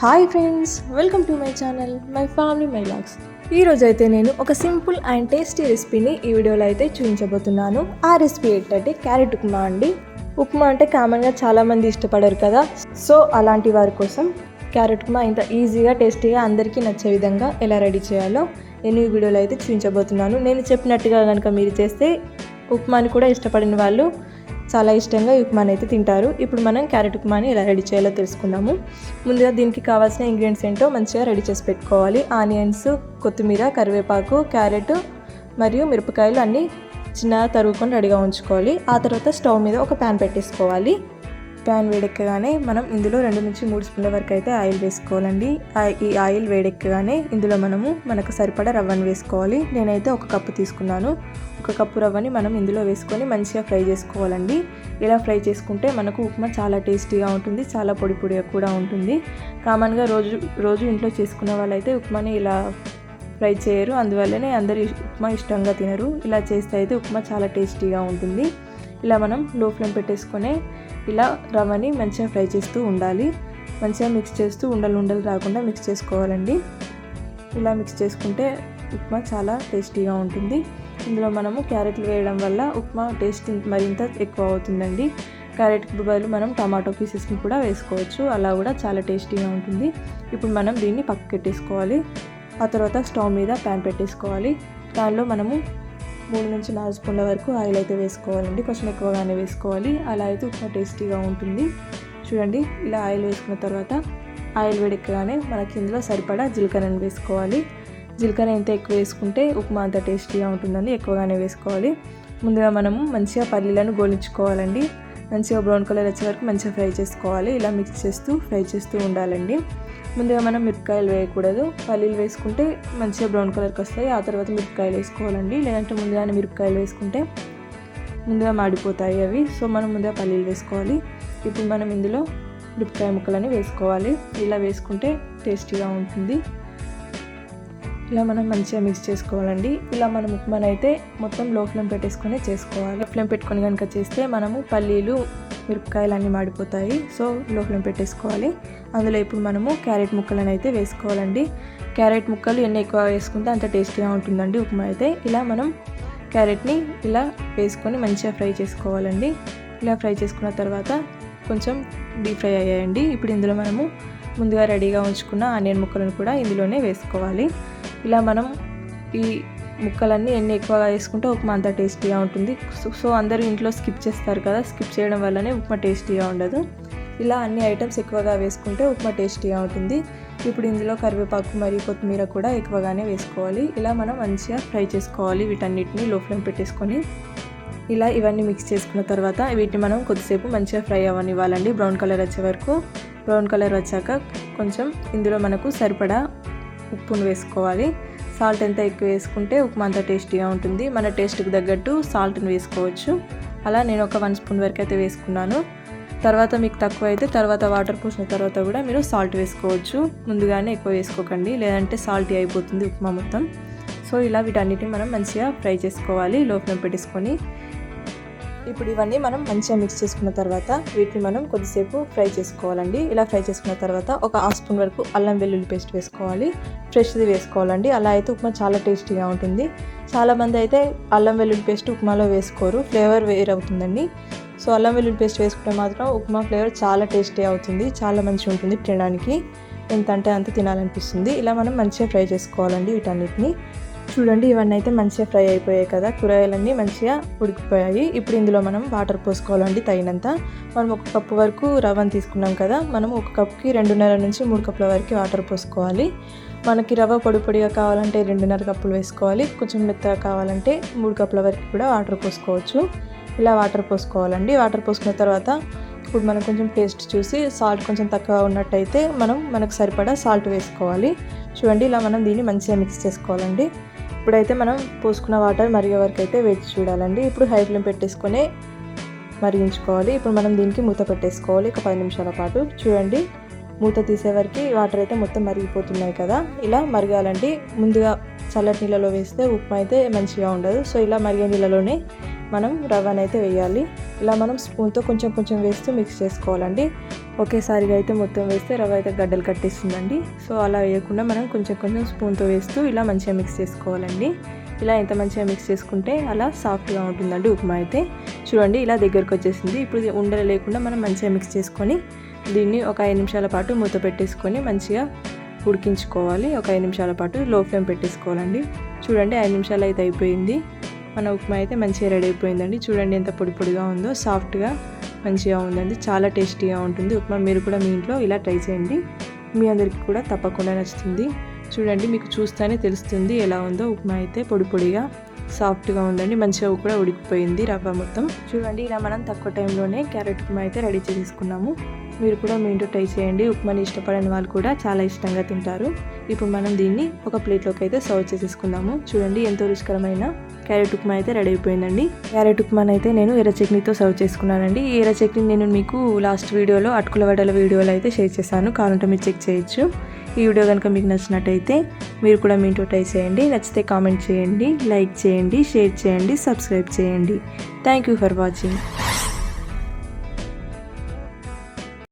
Hi friends welcome to my channel my family my vlogs ఈరోజు అయితే నేను ఒక సింపుల్ అండ్ టేస్టీ రెసిపీని ఈ వీడియోలో అయితే చూపించబోతున్నాను. ఆ రెసిపీ ఏంటంటే క్యారెట్ ఉప్మా అండి. ఉప్మా అంటే కామన్గా చాలామంది ఇష్టపడరు కదా. సో అలాంటి వారి కోసం క్యారెట్ ఉప్మా ఇంత ఈజీగా టేస్టీగా అందరికీ నచ్చే విధంగా ఎలా రెడీ చేయాలో నేను ఈ వీడియోలో అయితే చూపించబోతున్నాను. నేను చెప్పినట్టుగా కనుక మీరు చేస్తే ఉప్మాని కూడా ఇష్టపడిన వాళ్ళు చాలా ఇష్టంగా ఈ ఉప్మాని అయితే తింటారు. ఇప్పుడు మనం క్యారెట్ ఉప్మాని ఎలా రెడీ చేయాలో తెలుసుకుందాము. ముందుగా దీనికి కావాల్సిన ఇంగ్రీడియంట్స్ ఏంటో మంచిగా రెడీ చేసి పెట్టుకోవాలి. ఆనియన్స్ కొత్తిమీర కరివేపాకు క్యారెట్ మరియు మిరపకాయలు అన్నీ చిన్నగా తరుగుకొని రెడీగా ఉంచుకోవాలి. ఆ తర్వాత స్టవ్ మీద ఒక ప్యాన్ పెట్టేసుకోవాలి. ప్యాన్ వేడెక్కగానే మనం ఇందులో రెండు నుంచి మూడు స్పూన్ల వరకు అయితే ఆయిల్ వేసుకోవాలండి. ఈ ఆయిల్ వేడెక్కగానే ఇందులో మనము మనకు సరిపడా రవ్వను వేసుకోవాలి. నేనైతే ఒక కప్పు తీసుకున్నాను. ఒక కప్పు రవ్వని మనం ఇందులో వేసుకొని మంచిగా ఫ్రై చేసుకోవాలండి. ఇలా ఫ్రై చేసుకుంటే మనకు ఉప్మా చాలా టేస్టీగా ఉంటుంది చాలా పొడి పొడిగా కూడా ఉంటుంది. కామన్గా రోజు రోజు ఇంట్లో చేసుకున్న వాళ్ళైతే ఉప్మాని ఇలా ఫ్రై చేయరు. అందువల్లనే అందరు ఉప్మా ఇష్టంగా తినరు. ఇలా చేస్తే అయితే ఉప్మా చాలా టేస్టీగా ఉంటుంది. ఇలా మనం లో ఫ్లేమ్ పెట్టేసుకొని ఇలా రవ్వని మంచిగా ఫ్రై చేస్తూ ఉండాలి. మంచిగా మిక్స్ చేస్తూ ఉండలు ఉండలు రాకుండా మిక్స్ చేసుకోవాలండి. ఇలా మిక్స్ చేసుకుంటే ఉప్మా చాలా టేస్టీగా ఉంటుంది. ఇందులో మనము క్యారెట్లు వేయడం వల్ల ఉప్మా టేస్ట్ మరింత ఎక్కువ అవుతుందండి. క్యారెట్కి బదులు మనం టమాటో పీసెస్ని కూడా వేసుకోవచ్చు. అలా కూడా చాలా టేస్టీగా ఉంటుంది. ఇప్పుడు మనం దీన్ని పక్కకెట్టేసుకోవాలి ఆ తర్వాత స్టవ్ మీద ప్యాన్ పెట్టేసుకోవాలి. దానిలో మనము మూడు నుంచి నాలుగు స్పూన్ల వరకు ఆయిల్ అయితే వేసుకోవాలండి. కొంచెం ఎక్కువగానే వేసుకోవాలి. అలా అయితే ఉప్మా టేస్టీగా ఉంటుంది. చూడండి ఇలా ఆయిల్ వేసుకున్న తర్వాత ఆయిల్ వేడెక్కగానే మనకి ఇందులో సరిపడా జీలకర్రను వేసుకోవాలి. జీలకర్ర ఎంత ఎక్కువ వేసుకుంటే ఉప్మా అంత టేస్టీగా ఉంటుందని ఎక్కువగానే వేసుకోవాలి. ముందుగా మనము మంచిగా పల్లీలను గోలించుకోవాలండి. మంచిగా బ్రౌన్ కలర్ వచ్చే వరకు మంచిగా ఫ్రై చేసుకోవాలి. ఇలా మిక్స్ చేస్తూ ఫ్రై చేస్తూ ఉండాలండి. ముందుగా మనం మిరపకాయలు వేయకూడదు. పల్లీలు వేసుకుంటే మంచిగా బ్రౌన్ కలర్కి వస్తాయి. ఆ తర్వాత మిరపకాయలు వేసుకోవాలండి. లేదంటే ముందుగానే మిరపకాయలు వేసుకుంటే ముందుగా మాడిపోతాయి అవి. సో మనం ముందుగా పల్లీలు వేసుకోవాలి. ఇప్పుడు మనం ఇందులో మిరపకాయ ముక్కలని వేసుకోవాలి. ఇలా వేసుకుంటే టేస్టీగా ఉంటుంది. ఇలా మనం మంచిగా మిక్స్ చేసుకోవాలండి. ఇలా మనం ఉప్మానైతే మొత్తం లో ఫ్లేమ్ పెట్టేసుకొని చేసుకోవాలి. ఫ్లేమ్ పెట్టుకొని కనుక చేస్తే మనము పల్లీలు మిరపకాయలు అన్నీ మాడిపోతాయి. సో లో ఫ్లేమ్ పెట్టేసుకోవాలి. అందులో ఇప్పుడు మనము క్యారెట్ ముక్కలను అయితే వేసుకోవాలండి. క్యారెట్ ముక్కలు ఎన్ని ఎక్కువ వేసుకుంటే అంత టేస్టీగా ఉంటుందండి ఉప్మా అయితే. ఇలా మనం క్యారెట్ని ఇలా వేసుకొని మంచిగా ఫ్రై చేసుకోవాలండి. ఇలా ఫ్రై చేసుకున్న తర్వాత కొంచెం డీప్ ఫ్రై అయ్యాయండి. ఇప్పుడు ఇందులో మనము ముందుగా రెడీగా ఉంచుకున్న ఆనియన్ ముక్కలను కూడా ఇందులోనే వేసుకోవాలి. ఇలా మనం ఈ ముక్కలన్నీ ఎన్ని ఎక్కువగా వేసుకుంటే ఉప్మా అంత టేస్టీగా ఉంటుంది. సో సో అందరూ ఇంట్లో స్కిప్ చేస్తారు కదా స్కిప్ చేయడం వల్లనే ఉప్మా టేస్టీగా ఉండదు. ఇలా అన్ని ఐటమ్స్ ఎక్కువగా వేసుకుంటే ఉప్మా టేస్టీగా ఉంటుంది. ఇప్పుడు ఇందులో కరివేపాకు మరియు కొత్తిమీర కూడా ఎక్కువగానే వేసుకోవాలి. ఇలా మనం మంచిగా ఫ్రై చేసుకోవాలి వీటన్నిటిని లో ఫ్లేమ్ పెట్టేసుకొని. ఇలా ఇవన్నీ మిక్స్ చేసుకున్న తర్వాత వీటిని మనం కొద్దిసేపు మంచిగా ఫ్రై అవ్వనివ్వాలండి. బ్రౌన్ కలర్ వచ్చే వరకు. బ్రౌన్ కలర్ వచ్చాక కొంచెం ఇందులో మనకు సరిపడా ఉప్పును వేసుకోవాలి. సాల్ట్ ఎంత ఎక్కువ వేసుకుంటే ఉప్మా అంత టేస్టీగా ఉంటుంది. మన టేస్ట్కి తగ్గట్టు సాల్ట్ని వేసుకోవచ్చు. అలా నేను ఒక వన్ స్పూన్ వరకు అయితే వేసుకున్నాను. తర్వాత మీకు తక్కువ అయితే తర్వాత వాటర్ పోసిన తర్వాత కూడా మీరు సాల్ట్ వేసుకోవచ్చు. ముందుగానే ఎక్కువ వేసుకోకండి. లేదంటే సాల్టీ అయిపోతుంది ఉప్మా మొత్తం. సో ఇలా వీటన్నిటిని మనం మంచిగా ఫ్రై చేసుకోవాలి. లోపల పెట్టేసుకొని ఇప్పుడు ఇవన్నీ మనం మంచిగా మిక్స్ చేసుకున్న తర్వాత వీటిని మనం కొద్దిసేపు ఫ్రై చేసుకోవాలండి. ఇలా ఫ్రై చేసుకున్న తర్వాత ఒక హాఫ్ స్పూన్ వరకు అల్లం వెల్లుల్లి పేస్ట్ వేసుకోవాలి. ఫ్రెష్ది వేసుకోవాలండి. అలా అయితే ఉప్మా చాలా టేస్టీగా ఉంటుంది. చాలామంది అయితే అల్లం వెల్లుల్లి పేస్ట్ ఉప్మాలో వేసుకోరు. ఫ్లేవర్ వేర్ అవుతుందండి. సో అల్లం వెల్లుల్లి పేస్ట్ వేసుకుంటే మాత్రం ఉప్మా ఫ్లేవర్ చాలా టేస్టీ అవుతుంది. చాలా మంచిగా ఉంటుంది తినడానికి. ఎంత అంటే అంత తినాలనిపిస్తుంది. ఇలా మనం మంచిగా ఫ్రై చేసుకోవాలండి వీటన్నిటిని. చూడండి ఇవన్నీ అయితే మంచిగా ఫ్రై అయిపోయాయి కదా. కూరగాయలన్నీ మంచిగా ఉడికిపోయాయి. ఇప్పుడు ఇందులో మనం వాటర్ పోసుకోవాలండి తగినంత. మనం ఒక కప్పు వరకు రవ్వను తీసుకున్నాం కదా. మనం ఒక కప్కి రెండున్నర నుంచి మూడు కప్పుల వరకు వాటర్ పోసుకోవాలి. మనకి రవ్వ పొడి పొడిగా కావాలంటే రెండున్నర కప్పులు వేసుకోవాలి. కొంచెం మెత్తగా కావాలంటే మూడు కప్పుల వరకు కూడా వాటర్ పోసుకోవచ్చు. ఇలా వాటర్ పోసుకోవాలండి. వాటర్ పోసుకున్న తర్వాత ఇప్పుడు మనం కొంచెం టేస్ట్ చూసి సాల్ట్ కొంచెం తక్కువ ఉన్నట్టయితే మనం మనకు సరిపడా సాల్ట్ వేసుకోవాలి. చూడండి ఇలా మనం దీన్ని మంచిగా మిక్స్ చేసుకోవాలండి. ఇప్పుడైతే మనం పోసుకున్న వాటర్ మరిగే వరకు అయితే వేచి చూడాలండి ఇప్పుడు హై ఫ్లేమ్ పెట్టేసుకొని మరిగించుకోవాలి. ఇప్పుడు మనం దీనికి మూత పెట్టేసుకోవాలి ఒక పది నిమిషాల పాటు. చూడండి మూత తీసే వరకు వాటర్ అయితే మొత్తం మరిగిపోతున్నాయి కదా. ఇలా మరగాలండి. ముందుగా చల్లటి నీళ్ళలో వేస్తే ఉప్మా అయితే మంచిగా ఉండదు. సో ఇలా మరిగే నీళ్ళలోనే మనం రవ్వను అయితే వేయాలి. ఇలా మనం స్పూన్తో కొంచెం కొంచెం వేస్తూ మిక్స్ చేసుకోవాలండి. ఒకేసారిగా అయితే మొత్తం వేస్తే రవ్వ అయితే గడ్డలు కట్టేస్తుందండి సో అలా వేయకుండా మనం కొంచెం కొంచెం స్పూన్తో వేస్తూ ఇలా మంచిగా మిక్స్ చేసుకోవాలండి. ఇలా ఎంత మంచిగా మిక్స్ చేసుకుంటే అలా సాఫ్ట్గా ఉంటుందండి ఉప్మా అయితే చూడండి ఇలా దగ్గరకు వచ్చేసింది. ఇప్పుడు ఉండలు లేకుండా మనం మంచిగా మిక్స్ చేసుకొని దీన్ని ఒక ఐదు నిమిషాల పాటు మూత పెట్టేసుకొని మంచిగా ఉడికించుకోవాలి. ఒక ఐదు నిమిషాల పాటు లో ఫ్లేమ్ పెట్టేసుకోవాలండి. చూడండి ఐదు నిమిషాలు అయితే అయిపోయింది. మన ఉప్మా అయితే మంచిగా రెడీ అయిపోయిందండి. చూడండి ఎంత పొడి పొడిగా ఉందో సాఫ్ట్గా మంచిగా ఉందండి. చాలా టేస్టీగా ఉంటుంది ఉప్మా. మీరు కూడా మీ ఇంట్లో ఇలా ట్రై చేయండి. మీ అందరికీ కూడా తప్పకుండా నచ్చుతుంది. చూడండి మీకు చూస్తేనే తెలుస్తుంది ఎలా ఉందో ఉప్మా అయితే పొడి పొడిగా. సాఫ్ట్గా ఉందండి. మంచిగా కూడా ఉడికిపోయింది రవ్వ మొత్తం. చూడండి ఇలా మనం తక్కువ టైంలోనే క్యారెట్ ఉప్మా అయితే రెడీ చేసుకున్నాము మీరు కూడా మీ ఇంట్లో ట్రై చేయండి. ఉప్మాని ఇష్టపడని వాళ్ళు కూడా చాలా ఇష్టంగా తింటారు. ఇప్పుడు మనం దీన్ని ఒక ప్లేట్లోకి అయితే సర్వ్ చేసేసుకుందాము. చూడండి ఎంతో రుచికరమైన క్యారెట్ ఉప్మా అయితే రెడీ అయిపోయిందండి. క్యారెట్ ఉప్మాని అయితే నేను ఎర్ర చట్నీతో సర్వ్ చేసుకున్నానండి. ఈ ఎర్ర చట్నీ నేను మీకు లాస్ట్ వీడియోలో అటుకుల వడల వీడియోలో అయితే షేర్ చేశాను. కావాలంటే మీరు చెక్ చేయొచ్చు. ఈ వీడియో కనుక మీకు నచ్చినట్టయితే మీరు కూడా మీ ఇంట్లో ట్రై చేయండి. నచ్చితే కామెంట్ చేయండి లైక్ చేయండి షేర్ చేయండి సబ్స్క్రైబ్ చేయండి. Thank you for watching